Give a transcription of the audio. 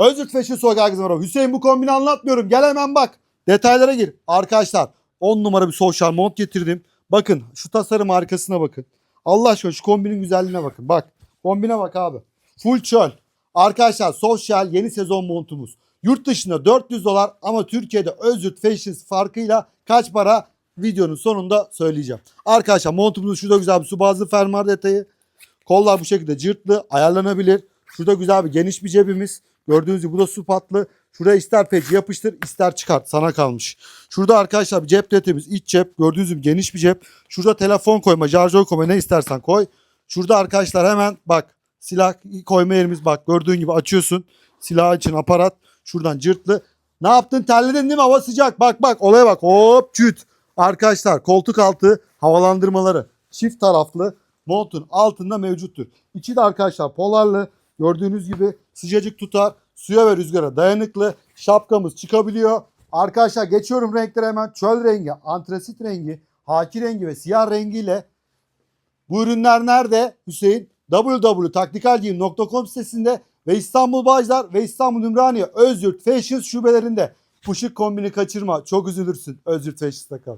Özgürt Fashion Sokak herkese merhaba. Hüseyin bu kombini anlatmıyorum. Gel hemen bak. Detaylara gir. Arkadaşlar 10 numara bir social mont getirdim. Bakın şu tasarım arkasına bakın. Allah aşkına şu kombinin güzelliğine bakın. Bak kombine bak abi. Full çöl. Arkadaşlar sosyal yeni sezon montumuz. Yurt dışında 400 dolar ama Türkiye'de Özgürt Fashion farkıyla kaç para videonun sonunda söyleyeceğim. Arkadaşlar montumuzun şurada güzel bir su bazlı fermuar detayı. Kollar bu şekilde cırtlı ayarlanabilir. Şurada güzel bir geniş bir cebimiz. Gördüğünüz gibi bu da su patlı. Şuraya ister peci yapıştır ister çıkart sana kalmış. Şurada arkadaşlar bir cep detayımız iç cep. Gördüğünüz gibi geniş bir cep. Şurada telefon koyma, şarjör koyma ne istersen koy. Şurada arkadaşlar hemen bak silah koyma yerimiz bak gördüğün gibi açıyorsun. Silah için aparat. Şuradan cırtlı. Ne yaptın terledin değil mi hava sıcak. Bak bak olaya bak hop çüt. Arkadaşlar koltuk altı havalandırmaları çift taraflı montun altında mevcuttur. İçi de arkadaşlar polarlı. Gördüğünüz gibi sıcacık tutar. Suya ve rüzgara dayanıklı. Şapkamız çıkabiliyor. Arkadaşlar geçiyorum renklere hemen. Çöl rengi, antresit rengi, haki rengi ve siyah rengiyle bu ürünler nerede Hüseyin? www.taktikalgiyim.com sitesinde ve İstanbul Bağcılar ve İstanbul Ümraniye Özyurt Fashion şubelerinde. Bu kombini kaçırma. Çok üzülürsün. Özyurt Fashion'da kal.